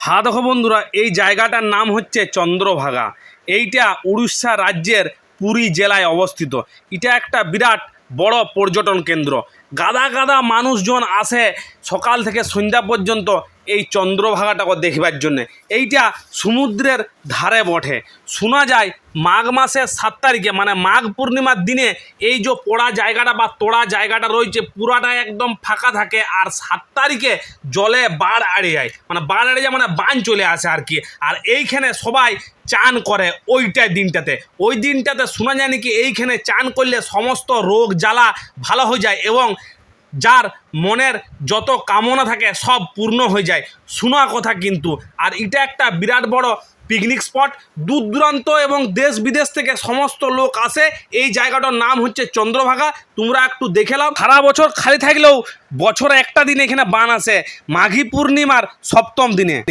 হ্যাঁ দেখো বন্ধুরা, এই জায়গাটার নাম হচ্ছে চন্দ্রভাগা। এইটা উড়িষ্যা রাজ্যের পুরী জেলায় অবস্থিত। এটা একটা বিরাট বড় পর্যটন কেন্দ্র। গাদা গাদা মানুষজন আসে সকাল থেকে সন্ধ্যা পর্যন্ত এই চন্দ্রভাগাটাকে দেখবার জন্যে। এইটা সমুদ্রের ধারে বটে। শোনা যায় মাঘ মাসের সাত তারিখে মানে মাঘ পূর্ণিমার দিনে এই যে পড়া জায়গাটা বা তোড়া জায়গাটা রয়েছে, পুরাটা একদম ফাঁকা থাকে আর সাত তারিখে জলে বাড় আড়ে যায়। মানে বাড় আড়ে যায় মানে বান চলে আসে আর কি। আর এইখানে সবাই চান করে ওইটাই দিনটাতে। ওই দিনটাতে শোনা যায় নাকি এইখানে চান করলে সমস্ত রোগ জ্বালা ভালো হয়ে যায় এবং যার মনের যত কামনা থাকে সব পূর্ণ হয়ে যায়। শোনা কথা কিন্তু। আর এটা একটা বিরাট বড় পিকনিক স্পট দূর দূরান্ত এবং দেশ বিদেশ থেকে সমস্ত লোক আসে। এই জায়গাটার নাম হচ্ছে চন্দ্রভাগা। তোমরা একটু দেখে নাও। সারা বছর খালি থাকলেও বছরে একটা দিন এখানে বান আসে। মাঘী পূর্ণিমার সপ্তম দিনে।